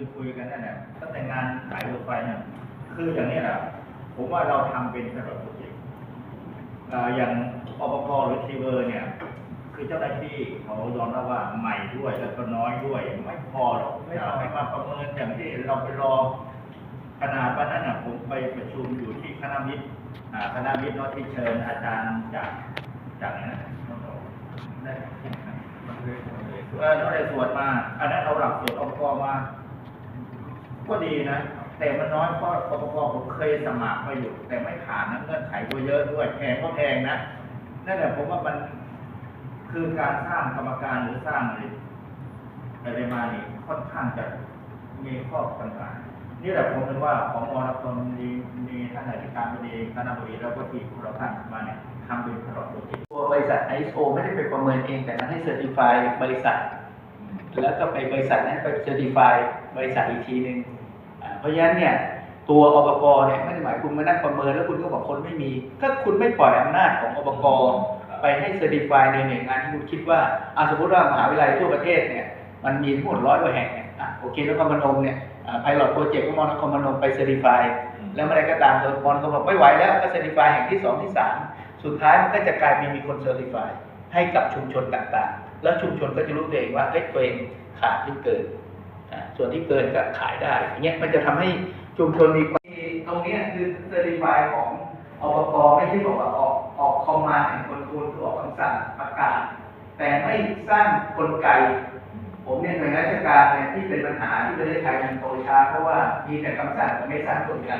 เนี่ยตั้งแต่งานสายรถไฟเนี่ยคืออย่างนี้แหละผมว่าเราทำเป็นตลอดทุกอย่างเอ่ออย่างอบกหรือทีเวอร์เนี่ย คือเจ้าหน้าที่เขายอมรับว่าใหม่ด้วยแล้วก็น้อยด้วย ไม่พอหรอกไม่เอาให้มาประเมินอย่างที่เราไปรอขนาดวันนั้นน่ะผมไปประชุมอยู่ที่คณะมิตรอ่าคณะมิตรเนาะที่เชิญอาจารย์จากจากไหนนะได้เออเราได้สวดมาอันนั้นเอาหลักสวดอบกมา ก็ดีนะ แต่มันน้อยเพราะปปปผมเคยสมัครมาอยู่ แต่ไม่ผ่านนะเงื่อนไขก็เยอะด้วยแพงก็แพงนะนั่นแหละผมว่ามันคือการสร้างกรรมการหรือสร้างอะไรอะไรมานี่ค่อนข้างจะมีข้อปัญหานี่แหละผมถึงว่าของมรพลมีมีท่านอธิการบดีคณะบดีแล้วก็ทีมของเราท่านมาเนี่ยทำเป็นตลอดตัวจริงตัวบริษัท ISO ไม่ได้ไปประเมินเองแต่มันให้เซอร์ติฟายบริษัท แล้วก็ไปบริษัทนั้นไปเซอร์ติฟายบริษัทอีกทีหนึ่ง เพราะฉะนั้นเนี่ยตัวอบกเนี่ยไม่ได้หมายคุณมานั่งประเมินแล้วคุณก็บอกคนไม่มีก็คุณไม่ปล่อยอำนาจของอบกไปให้เซอร์ติฟายในหน่วยงานที่คุณคิดว่าอ่าสมมติว่ามหาวิทยาลัยทั่วประเทศเนี่ยมันมีทั้งหมดร้อยกว่าแห่งเนี่ยอะโอเคนครพนมเนี่ยไพลอตโปรเจกต์ของมอนครพนมไปเซอร์ติฟายแล้วเมื่อไรก็ตามตัวบอลเขาบอกไม่ไหวแล้วก็เซอร์ติฟายแห่งที่สองที่สามสุดท้ายมันก็จะกลายเป็นมีคนเซอร์ติฟายให้กับชุมชนต่างๆ แล้วชุมชนก็จะรู้ตัวเองว่าเอ้ยตัวเองขาดที่เกินอ่า ส่วนที่เกินก็ขายได้อย่างเงี้ยมันจะทำให้ชุมชนมีความตรงเนี้ยคือเซอร์ติฟายของอบกไม่ใช่บอกว่าออกออกคอมมานด์แห่งคนคูณคือออกคำสั่งประกาศ แต่ไม่สร้างกลไก ผมเนี่ยหน่วยงานราชการเนี่ยที่เป็นปัญหาที่ประเทศไทยมันโตช้าเพราะว่ามีแต่คำสั่งแต่ไม่สร้างกลไก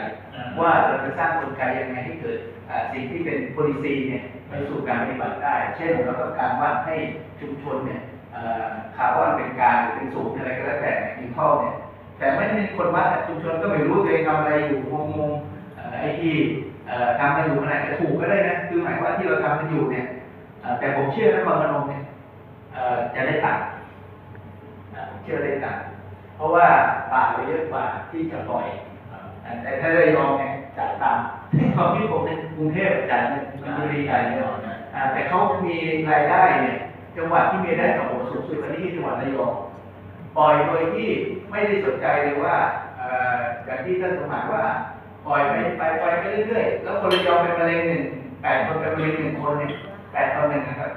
ว่าเราจะสร้างกลไกยังไงให้เกิดอ่าสิ่งที่เป็น policy เนี่ยไปสู่การปฏิบัติได้ เช่นเราต้องการว่าให้ชุมชนเนี่ยเอ่อ คาร์บอนเป็นกลางหรือเป็นศูนย์อะไรก็แล้วแต่อินทอลเนี่ย แต่ไม่ได้มีคนวัดอะชุมชนก็ไม่รู้ตัวเองทำอะไรอยู่งงๆเอ่อไอ้ที่เอ่อทำกันอยู่มันอาจจะถูกก็ได้นะคือหมายว่าที่เราทำกันอยู่เนี่ยเอ่อแต่ผมเชื่อนครพนมเนี่ยเอ่อจะได้ตังค์อ่าผมเชื่อได้ตังค์เพราะว่าป่าเราเยอะกว่าที่จะปล่อยแต่ถ้าระยองเนี่ยจ่ายตามความที่ผมในกรุงเทพจ่ายเงินมินบุรีจ่ายเงินอ่าแต่เขามีรายได้เนี่ย จังหวัดที่มียได้ต่อหัวสูงสุดอันนี้คือจังหวัดระยองปล่อยโดยที่ไม่ได้สนใจเลยว่าอย่างที่ท่านสมหมายว่าปล่อยไปไปไปไปเรื่อยๆแล้วคนระยองเป็นมะเร็งหนึ่งแปดคนเป็นมะเร็งหนึ่งคนเนี่ยแปดต่อหนึ่งนะครับ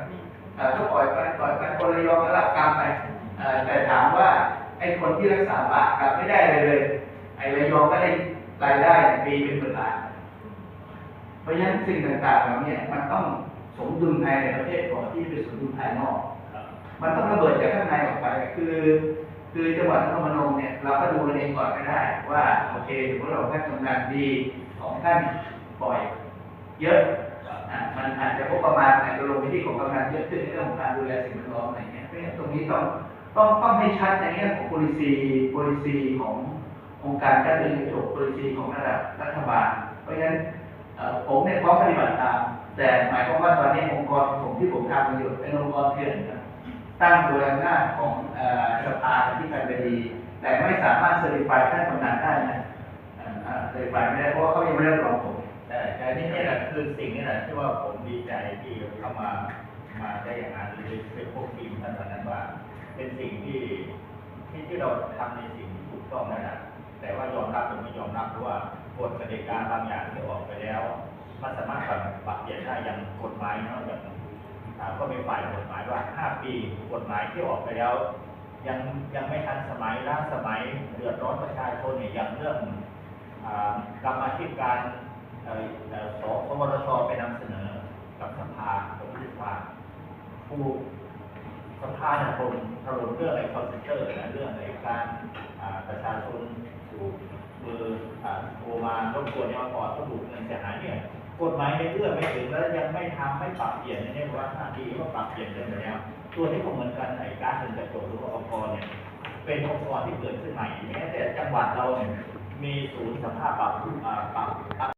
เอ่อก็ปล่อยไปปล่อยไปคนระยองก็รับกรรมไปแต่ถามว่าไอ้คนที่รักษาบาปกลับไม่ได้เลยเลย ไอ้ระยองก็ได้รายได้ปีเป็นหมื่นล้านเพราะฉะนั้นสิ่งต่างๆเหล่านี้มันต้อง สมดุลภายในประเทศก่อนที่เป็นสมดุลภายนอก มันต้องระเบิดจากข้างในออกไป คือ คือจังหวัดนครพนมเนี่ยเราก็ดูกันเองก่อนก็ได้ ว่าโอเคสมมติเราท่านทำงานดีของท่านปล่อย เยอะอะมันอาจจะพบประมาณอาจจะลงไปที่ของกำนันเยอะขึ้นในเรื่องของการดูแลสิ่งแวดล้อมอะไรเงี้ยเพราะฉะนั้นตรงนี้ต้องต้องต้องให้ชัดในแง่ของ policy policy ขององค์การการเงินจบ policy ของระดับรัฐบาล เพราะฉะนั้นเอ่อผมเนี่ยพร้อมปฏิบัติตาม แต่หมายความว่าตอนนี้องค์กรของผมที่ผมทำอยู่เป็นองค์กรเถื่อนครับตั้งโดยอำนาจของอสภาที่การบดีแต่ไม่สามารถเซอร์ติฟายท่านกำนันได้นะเซอร์ติฟายไม่ได้เพราะว่าเขายังไม่ได้รับรองผมแต่แต่นี่นี่แหละคือสิ่งนี่แหละที่ว่าผมดีใจที่เขามามาได้อย่างนั้นหรือเป็นพวกทีมท่านตอนนั้นว่า เป็นสิ่งที่ที่ที่เราทำในสิ่งที่ถูกต้องนั่นแหละแต่ว่ายอมรับหรือไม่ยอมรับเพราะว่ากฎกติกาบางอย่างที่ออกไปแล้ว มันสามารถปรับปรับเปลี่ยนได้อย่างกฎหมายเนาะอย่างก็มีฝ่ายกฎหมายว่า 5 ปีกฎหมายที่ออกไปแล้ว ยังยังไม่ทันสมัยล้าสมัยเดือดร้อนประชาชนเนี่ยอย่างเรื่องกรรมาธิการเอ่อเอ่อสสวรชไปนำเสนอกับสภาผมคิดว่าผู้สภาเนี่ยผมถล่มเรื่องอะไอ้คอนเซนเตอร์นะเรื่องอะไอ้การประชาชนถูกมือโทรมารบกวนเนี่ยมาก่อนก็ถูกเงินเสียหายเนี่ย กฎหมายในเรื่องไม่ถึงแล้วยังไม่ทำไม่ปรับเปลี่ยนเนี่ยว่าห้าปีก็ปรับเปลี่ยนกันไปแล้วตัวนี้ก็เหมือนกันไอ้การเงินกระจกหรือว่าองค์กรเนี่ยเป็นองค์กรที่เกิดขึ้นใหม่แม้แต่จังหวัดเราเนี่ยมีศูนย์สภาพปรับอ่าปรับปรับ